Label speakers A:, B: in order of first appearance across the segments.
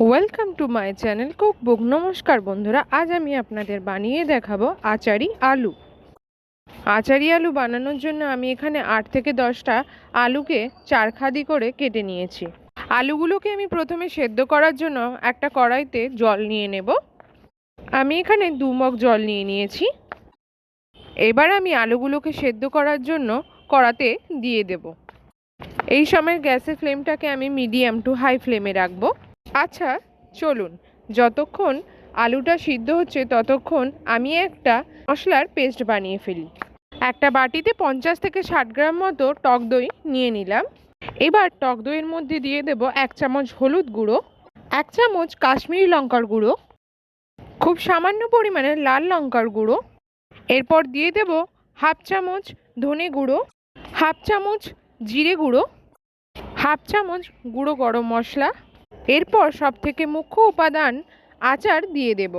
A: Welcome to my channel cookbook নমস্কার বন্ধুরা, আজ আমি আপনাদের বানিয়ে দেখাবো আচারি আলু। আচারি আলু বানানোর জন্য আমি এখানে আট থেকে দশটা আলুকে চারখাদি করে কেটে নিয়েছি। আলুগুলোকে আমি প্রথমে সেদ্ধ করার জন্য একটা কড়াইতে জল নিয়ে নেব। আমি এখানে দু মগ জল নিয়ে নিয়েছি। এবার আমি আলুগুলোকে সেদ্ধ করার জন্য কড়াতে দিয়ে দেব। এই সময় গ্যাসের ফ্লেমটাকে আমি মিডিয়াম টু হাই ফ্লেমে রাখব। আচ্ছা চলুন। যতক্ষণ আলুটা সিদ্ধ হচ্ছে, ততক্ষণ আমি একটা মশলার পেস্ট বানিয়ে ফেলি। একটা বাটিতে পঞ্চাশ থেকে ষাট গ্রাম মতো টক দই নিয়ে নিলাম। এবার টক দইয়ের মধ্যে দিয়ে দেব এক চামচ হলুদ গুঁড়ো, এক চামচ কাশ্মীরি লঙ্কার গুঁড়ো, খুব সামান্য পরিমাণে লাল লঙ্কার গুঁড়ো। এরপর দিয়ে দেব হাফ চামচ ধনে গুঁড়ো, হাফ চামচ জিরে গুঁড়ো, হাফ চামচ গুঁড়ো গরম মশলা এরপর সব থেকে মুখ্য উপাদান আচার দিয়ে দেব।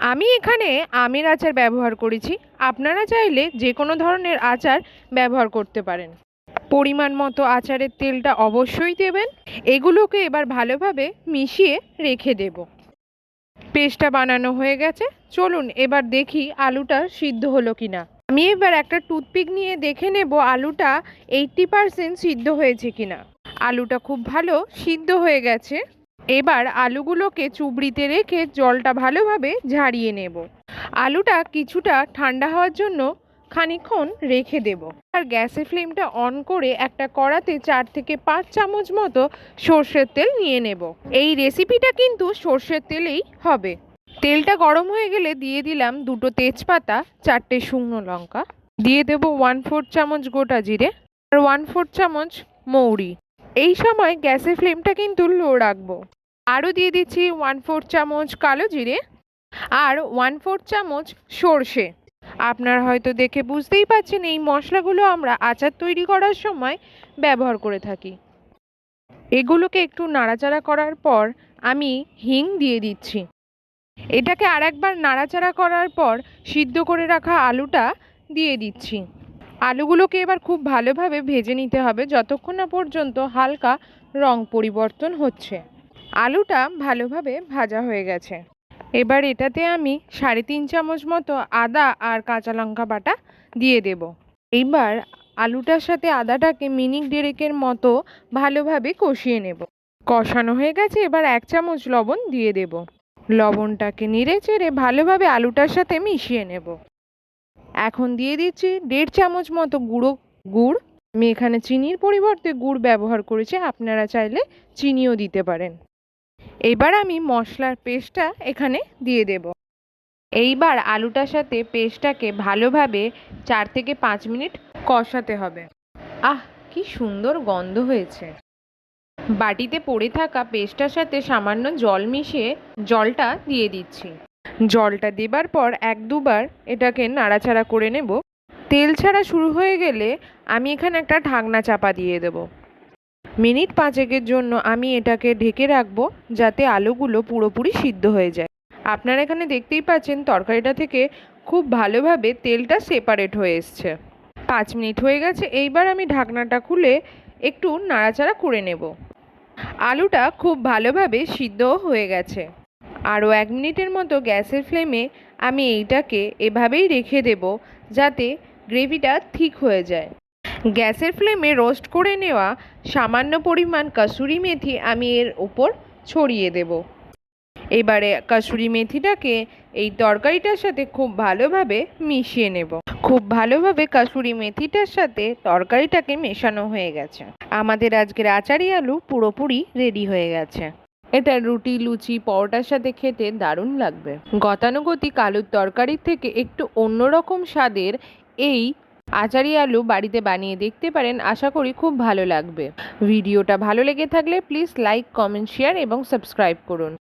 A: আমি এখানে আমের আচার ব্যবহার করেছি। আপনারা চাইলে যে কোনো ধরনের আচার ব্যবহার করতে পারেন। পরিমাণ মতো আচারের তেলটা অবশ্যই দেবেন। এগুলোকে এবার ভালোভাবে মিশিয়ে রেখে দেব। পেস্টটা বানানো হয়ে গেছে। চলুন এবার দেখি আলুটা সিদ্ধ হলো কিনা। আমি এবার একটা টুথপিক নিয়ে দেখে নেব আলুটা এইটটি পারসেন্ট সিদ্ধ হয়েছে কিনা। আলুটা খুব ভালো সিদ্ধ হয়ে গেছে। এবার আলুগুলোকে চুবড়িতে রেখে জলটা ভালোভাবে ঝাড়িয়ে নেব। আলুটা কিছুটা ঠান্ডা হওয়ার জন্য খানিকক্ষণ রেখে দেব। আর গ্যাসের ফ্লেমটা অন করে একটা কড়াতে চার থেকে পাঁচ চামচ মতো সর্ষের তেল নিয়ে নেব। এই রেসিপিটা কিন্তু সর্ষের তেলেই হবে। তেলটা গরম হয়ে গেলে দিয়ে দিলাম দুটো তেজপাতা, চারটে শুকনো লঙ্কা। দিয়ে দেব ওয়ান ফোর চামচ গোটা জিরে আর ওয়ান ফোর চামচ মৌরি। এই সময় গ্যাসের ফ্লেমটা কিন্তু লো রাখব। আরও দিয়ে দিচ্ছি ওয়ান ফোর চামচ কালো জিরে আর ওয়ান ফোর চামচ সর্ষে। আপনারা হয়তো দেখে বুঝতেই পারছেন এই মশলাগুলো আমরা আচার তৈরি করার সময় ব্যবহার করে থাকি। এগুলোকে একটু নাড়াচাড়া করার পর আমি হিং দিয়ে দিচ্ছি। এটাকে আরেকবার নাড়াচাড়া করার পর সিদ্ধ করে রাখা আলুটা দিয়ে দিচ্ছি। আলুগুলোকে এবার খুব ভালোভাবে ভেজে নিতে হবে যতক্ষণ না পর্যন্ত হালকা রং পরিবর্তন হচ্ছে। আলুটা ভালোভাবে ভাজা হয়ে গেছে। এবার এটাতে আমি সাড়ে তিন চামচ মতো আদা আর কাঁচা লঙ্কা বাটা দিয়ে দেব। এইবার আলুটার সাথে আদাটাকে মিনিট ডেরেকের মতো ভালোভাবে কষিয়ে নেব। কষানো হয়ে গেছে, এবার এক চামচ লবণ দিয়ে দেব। লবণটাকে নেড়ে চেড়ে ভালোভাবে আলুটার সাথে মিশিয়ে নেব। এখন দিয়ে দিচ্ছি দেড় চামচ মতো গুঁড়ো গুড়। আমি এখানে চিনির পরিবর্তে গুড় ব্যবহার করেছি, আপনারা চাইলে চিনিও দিতে পারেন। এবার আমি মশলার পেস্টটা এখানে দিয়ে দেব। এইবার আলুটার সাথে পেস্টটাকে ভালোভাবে চার থেকে পাঁচ মিনিট কষাতে হবে। আহ, কি সুন্দর গন্ধ হয়েছে। বাটিতে পড়ে থাকা পেস্টটার সাথে সামান্য জল মিশিয়ে জলটা দিয়ে দিচ্ছি। জলটা দেবার পর এক দুবার এটাকে নাড়াচাড়া করে নেব। তেল ছাড়া শুরু হয়ে গেলে আমি এখানে একটা ঢাকনা চাপা দিয়ে দেব। মিনিট পাঁচেকের জন্য আমি এটাকে ঢেকে রাখব যাতে আলুগুলো পুরোপুরি সিদ্ধ হয়ে যায়। আপনারা এখানে দেখতেই পাচ্ছেন তরকারিটা থেকে খুব ভালোভাবে তেলটা সেপারেট হয়ে এসছে। পাঁচ মিনিট হয়ে গেছে, এইবার আমি ঢাকনাটা খুলে একটু নাড়াচাড়া করে নেব। আলুটা খুব ভালোভাবে সিদ্ধ হয়ে গেছে। আরও এক মিনিটের মতো গ্যাসের ফ্লেমে আমি এইটাকে এভাবেই রেখে দেব যাতে গ্রেভিটা ঠিক হয়ে যায়। গ্যাসের ফ্লেমে রোস্ট করে নেওয়া সামান্য পরিমাণ কাসুরি মেথি আমি এর ওপর ছড়িয়ে দেব। এবারে কাসুরি মেথিটাকে এই তরকারিটার সাথে খুব ভালোভাবে মিশিয়ে নেব। খুব ভালোভাবে কাসুরি মেথিটার সাথে তরকারিটাকে মেশানো হয়ে গেছে। আমাদের আজকের আচারি আলু পুরোপুরি রেডি হয়ে গেছে। এটা রুটি, লুচি, পরোটার সাথে খেতে দারুণ লাগবে। গতানুগতিক আলুর তরকারির থেকে একটু অন্যরকম স্বাদের এই আচারি আলু বাড়িতে বানিয়ে দেখতে পারেন, আশা করি খুব ভালো লাগবে। ভিডিওটা ভালো লেগে থাকলে প্লিজ লাইক কমেন্ট শেয়ার এবং সাবস্ক্রাইব করুন।